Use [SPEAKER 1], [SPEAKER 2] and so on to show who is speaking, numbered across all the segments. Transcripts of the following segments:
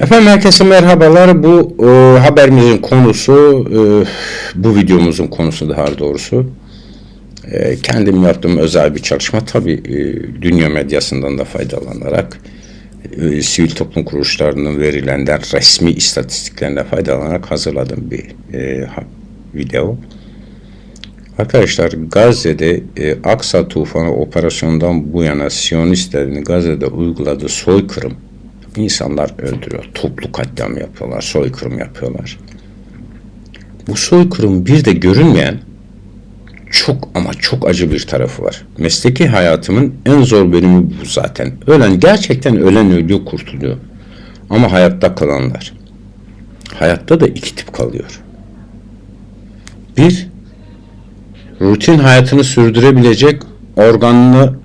[SPEAKER 1] Efendim herkese merhabalar. Bu e, haberimizin konusu, e, bu videomuzun konusu daha doğrusu. E, kendim yaptığım özel bir çalışma. Tabi e, dünya medyasından da faydalanarak, e, sivil toplum kuruluşlarının verilenden resmi istatistiklerine faydalanarak hazırladığım bir e, video. Arkadaşlar Gazze'de e, Aksa tufanı operasyondan bu yana Siyonistlerin Gazze'de uyguladığı soykırım insanlar öldürüyor. Toplu katliam yapıyorlar, soykırım yapıyorlar. Bu soykırım bir de görünmeyen çok ama çok acı bir tarafı var. Mesleki hayatımın en zor bölümü bu zaten. Ölen gerçekten ölen ölüyor, kurtuluyor. Ama hayatta kalanlar. Hayatta da iki tip kalıyor. Bir, rutin hayatını sürdürebilecek organlı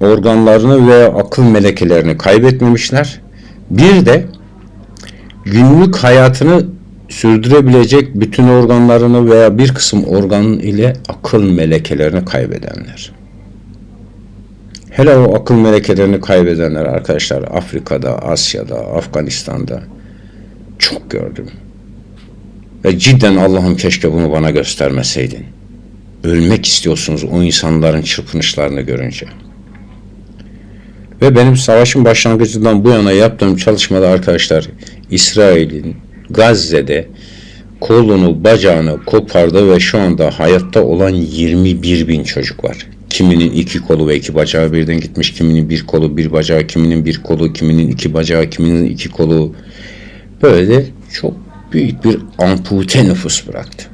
[SPEAKER 1] organlarını ve akıl melekelerini kaybetmemişler. Bir de günlük hayatını sürdürebilecek bütün organlarını veya bir kısım organ ile akıl melekelerini kaybedenler. Hele o akıl melekelerini kaybedenler arkadaşlar Afrika'da, Asya'da, Afganistan'da çok gördüm. Ve cidden Allah'ım keşke bunu bana göstermeseydin. Ölmek istiyorsunuz o insanların çırpınışlarını görünce. Ve benim savaşın başlangıcından bu yana yaptığım çalışmada arkadaşlar İsrail'in Gazze'de kolunu bacağını kopardı ve şu anda hayatta olan 21 bin çocuk var. Kiminin iki kolu ve iki bacağı birden gitmiş, kiminin bir kolu bir bacağı, kiminin bir kolu, kiminin iki bacağı, kiminin iki kolu. Böyle çok büyük bir ampute nüfus bıraktı.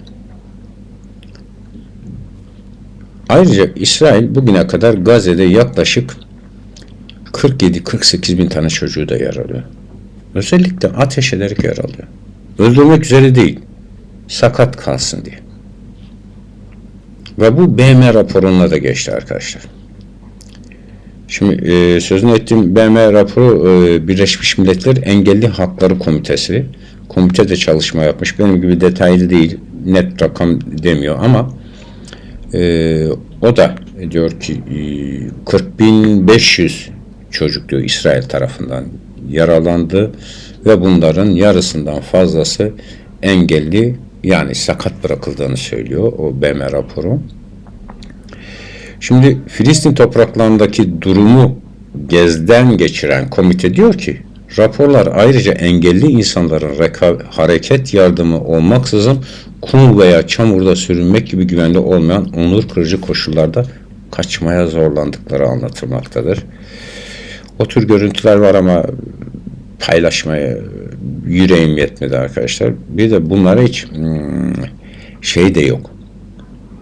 [SPEAKER 1] Ayrıca İsrail bugüne kadar Gazze'de yaklaşık 47-48 bin tane çocuğu da yaralıyor. Özellikle ateş ederek yaralıyor. Öldürmek üzere değil, sakat kalsın diye. Ve bu BM raporuna da geçti arkadaşlar. Şimdi e, sözünü ettiğim BM raporu e, Birleşmiş Milletler Engelli Hakları Komitesi. Komite de çalışma yapmış. Benim gibi detaylı değil, net rakam demiyor ama e, o da diyor ki e, 40.500 çocuk diyor İsrail tarafından yaralandı ve bunların yarısından fazlası engelli yani sakat bırakıldığını söylüyor o BM raporu. Şimdi Filistin topraklarındaki durumu gezden geçiren komite diyor ki raporlar ayrıca engelli insanların hareket yardımı olmaksızın kum veya çamurda sürünmek gibi güvenli olmayan onur kırıcı koşullarda kaçmaya zorlandıkları anlatılmaktadır. O tür görüntüler var ama paylaşmaya yüreğim yetmedi arkadaşlar. Bir de bunlara hiç hmm, şey de yok.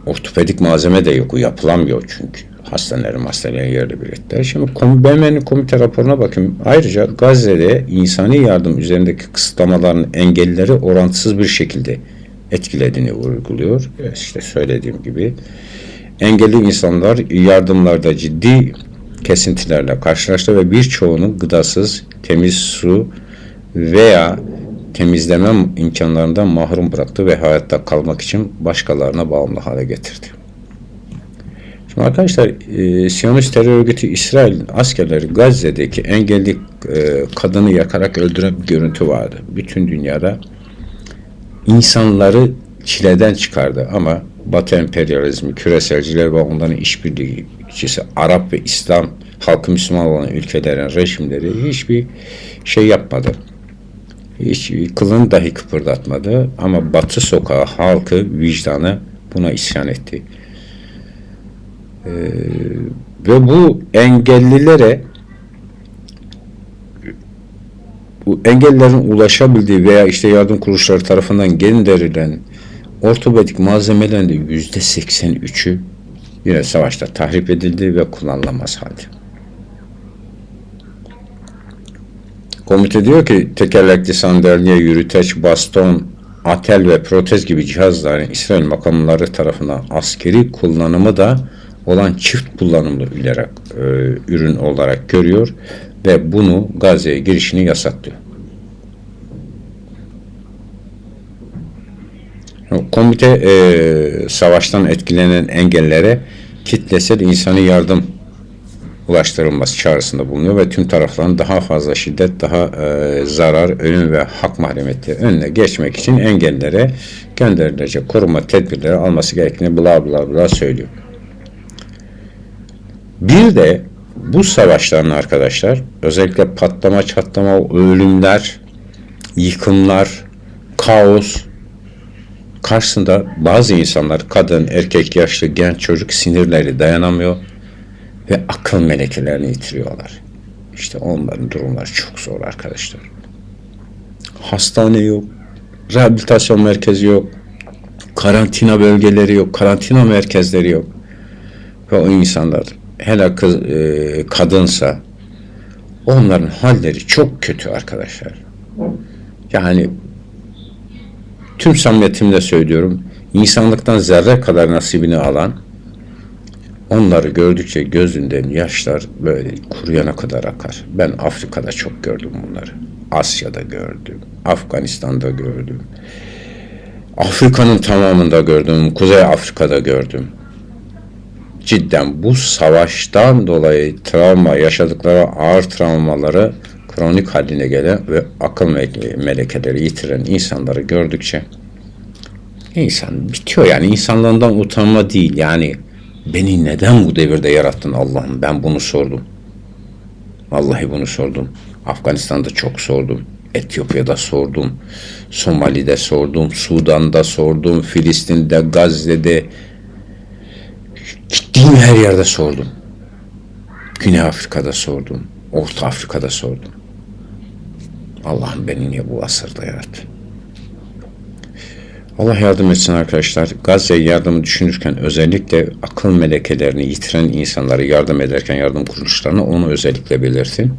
[SPEAKER 1] Ortopedik malzeme de yok. O yapılamıyor çünkü. Hastanelerin hastanelerin yerle birlikte. Şimdi BM'nin komite raporuna bakın. Ayrıca Gazze'de insani yardım üzerindeki kısıtlamaların engellileri orantısız bir şekilde etkilediğini vurguluyor. İşte söylediğim gibi engelli insanlar yardımlarda ciddi kesintilerle karşılaştı ve birçoğunu gıdasız, temiz su veya temizleme imkanlarından mahrum bıraktı ve hayatta kalmak için başkalarına bağımlı hale getirdi. Şimdi arkadaşlar e, Siyonist terör örgütü İsrail'in askerleri Gazze'deki engelli e, kadını yakarak öldüren bir görüntü vardı. Bütün dünyada insanları çileden çıkardı ama Batı emperyalizmi, küreselciler ve onların işbirlikçisi Arap ve İslam halkı Müslüman olan ülkelerin rejimleri hiçbir şey yapmadı. Hiç kılını dahi kıpırdatmadı ama Batı sokağı halkı vicdanı buna isyan etti. Ee, ve bu engellilere bu engellilerin ulaşabildiği veya işte yardım kuruluşları tarafından gönderilen ortopedik malzemelerin de yüzde 83'ü yine savaşta tahrip edildi ve kullanılamaz halde. Komite diyor ki tekerlekli sandalye, yürüteç, baston, atel ve protez gibi cihazların İsrail makamları tarafından askeri kullanımı da olan çift kullanımlı olarak, e, ürün olarak görüyor ve bunu Gazze'ye girişini yasaklıyor. Komite e, savaştan etkilenen engellere kitlesel insani yardım ulaştırılması çağrısında bulunuyor ve tüm tarafların daha fazla şiddet, daha e, zarar, ölüm ve hak mahremiyeti önüne geçmek için engellere gönderilecek koruma tedbirleri alması gerektiğini bla bla bla söylüyor. Bir de bu savaşların arkadaşlar özellikle patlama, çatlama, ölümler, yıkımlar, kaos karşısında bazı insanlar kadın, erkek, yaşlı, genç, çocuk sinirleri dayanamıyor ve akıl melekelerini yitiriyorlar. İşte onların durumları çok zor arkadaşlar. Hastane yok, rehabilitasyon merkezi yok, karantina bölgeleri yok, karantina merkezleri yok. Ve o insanlar hele kız, e, kadınsa onların halleri çok kötü arkadaşlar. Yani tüm samimiyetimle söylüyorum. insanlıktan zerre kadar nasibini alan onları gördükçe gözünden yaşlar böyle kuruyana kadar akar. Ben Afrika'da çok gördüm bunları. Asya'da gördüm. Afganistan'da gördüm. Afrika'nın tamamında gördüm. Kuzey Afrika'da gördüm. Cidden bu savaştan dolayı travma, yaşadıkları ağır travmaları kronik haline gelen ve akıl me- melekeleri yitiren insanları gördükçe insan bitiyor yani insanlığından utanma değil yani beni neden bu devirde yarattın Allah'ım ben bunu sordum. Vallahi bunu sordum. Afganistan'da çok sordum. Etiyopya'da sordum. Somali'de sordum. Sudan'da sordum. Filistin'de, Gazze'de gittiğim her yerde sordum. Güney Afrika'da sordum. Orta Afrika'da sordum. Allah'ım beni niye bu asırda yarattı? Allah yardım etsin arkadaşlar. Gazze'ye yardımı düşünürken özellikle akıl melekelerini yitiren insanlara yardım ederken yardım kuruluşlarına onu özellikle belirtin.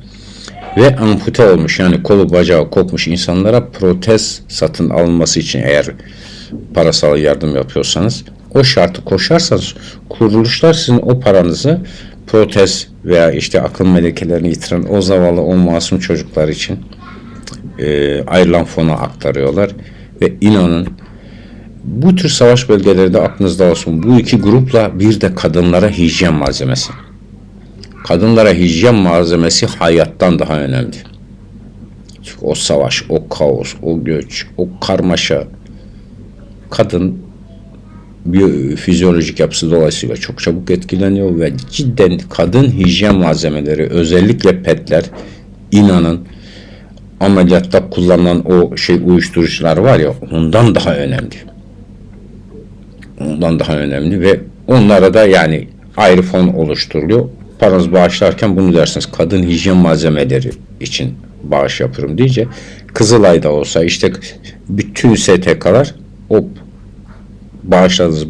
[SPEAKER 1] Ve ampute olmuş yani kolu bacağı kopmuş insanlara protez satın alınması için eğer parasal yardım yapıyorsanız o şartı koşarsanız kuruluşlar sizin o paranızı protez veya işte akıl melekelerini yitiren o zavallı o masum çocuklar için e, ayrılan fona aktarıyorlar ve inanın bu tür savaş bölgelerinde aklınızda olsun bu iki grupla bir de kadınlara hijyen malzemesi. Kadınlara hijyen malzemesi hayattan daha önemli. Çünkü o savaş, o kaos, o göç, o karmaşa kadın bir fizyolojik yapısı dolayısıyla çok çabuk etkileniyor ve cidden kadın hijyen malzemeleri özellikle petler inanın ameliyatta kullanılan o şey uyuşturucular var ya ondan daha önemli. Ondan daha önemli ve onlara da yani ayrı fon oluşturuluyor. Paranızı bağışlarken bunu dersiniz. Kadın hijyen malzemeleri için bağış yapıyorum diyece Kızılay'da olsa işte bütün STK'lar hop bağışladınız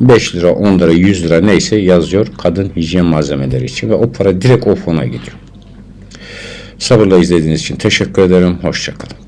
[SPEAKER 1] 5 lira 10 lira 100 lira neyse yazıyor kadın hijyen malzemeleri için ve o para direkt o fona gidiyor. Sabırla izlediğiniz için teşekkür ederim. Hoşçakalın.